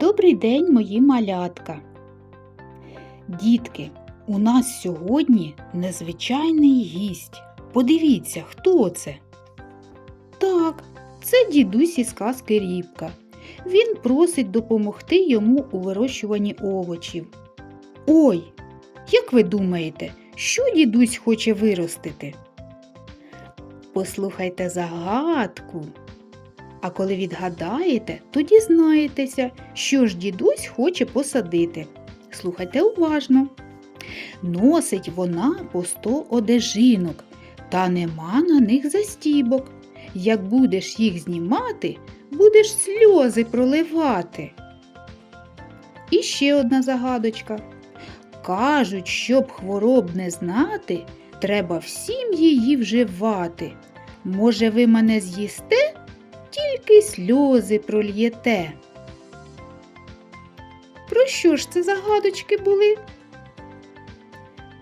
Добрий день, мої малятка. Дітки, у нас сьогодні незвичайний гість. Подивіться, хто це? Так, це дідусь із казки Рібка. Він просить допомогти йому у вирощуванні овочів. Ой, як ви думаєте, що дідусь хоче виростити? Послухайте загадку. А коли відгадаєте, то дізнаєтеся, що ж дідусь хоче посадити. Слухайте уважно. Носить вона по сто одежинок, та нема на них застібок. Як будеш їх знімати, будеш сльози проливати. І ще одна загадочка. Кажуть, щоб хвороб не знати, треба всім її вживати. Може, ви мене з'їсте? Тільки сльози прольєте. Про що ж це загадочки були?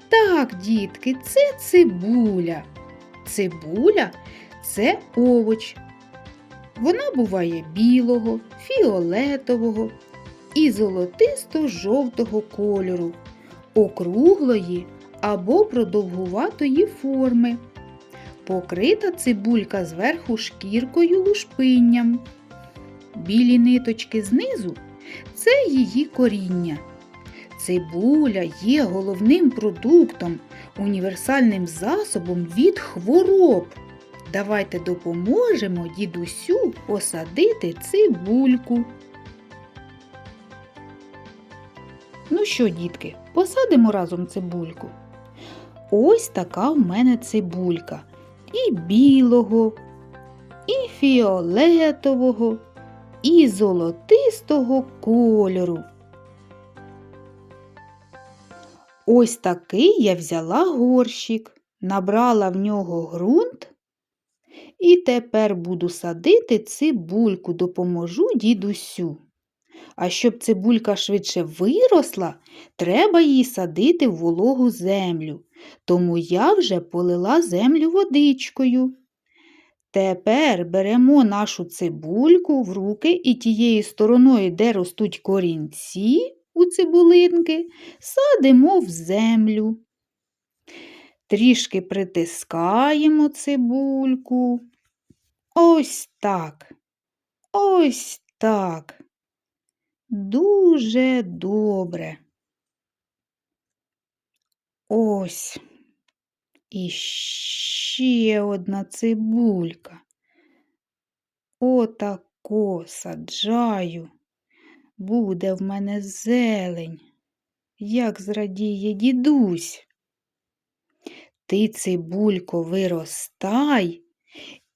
Так, дітки, це цибуля. Цибуля це овоч. Вона буває білого, фіолетового і золотисто-жовтого кольору, округлої або продовгуватої форми. Покрита цибулька зверху шкіркою лушпинням. Білі ниточки знизу це її коріння. Цибуля є головним продуктом, універсальним засобом від хвороб. Давайте допоможемо дідусю посадити цибульку. Ну що, дітки, посадимо разом цибульку. Ось така в мене цибулька і білого, і фіолетового, і золотистого кольору. Ось такий я взяла горщик, набрала в нього ґрунт і тепер буду садити цибульку, допоможу дідусю. А щоб цибулька швидше виросла, треба її садити в вологу землю. Тому я вже полила землю водичкою. Тепер беремо нашу цибульку в руки і тією стороною, де ростуть корінці у цибулинки, садимо в землю. Трішки притискаємо цибульку. Ось так. Ось так. Дуже добре. Ось. І ще одна цибулька. Отако саджаю. Буде в мене зелень. Як зрадіє дідусь. Ти, цибулько, виростай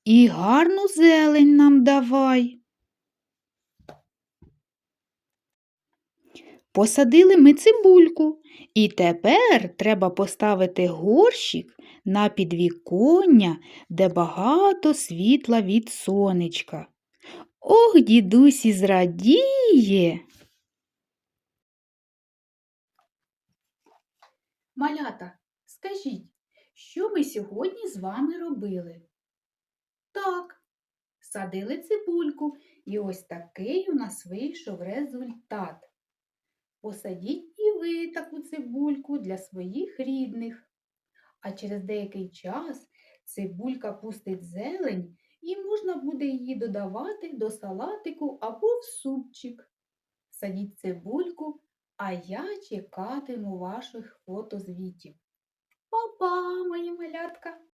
і гарну зелень нам давай. Посадили ми цибульку, і тепер треба поставити горщик на підвіконня, де багато світла від сонечка. Ох, дідусі зрадіє. Малята, скажіть, що ми сьогодні з вами робили? Так, садили цибульку, і ось такий у нас вийшов результат. Посадіть і ви таку цибульку для своїх рідних. А через деякий час цибулька пустить зелень і можна буде її додавати до салатику або в супчик. Садіть цибульку, а я чекатиму ваших фотозвітів. Па-па, мої малятка!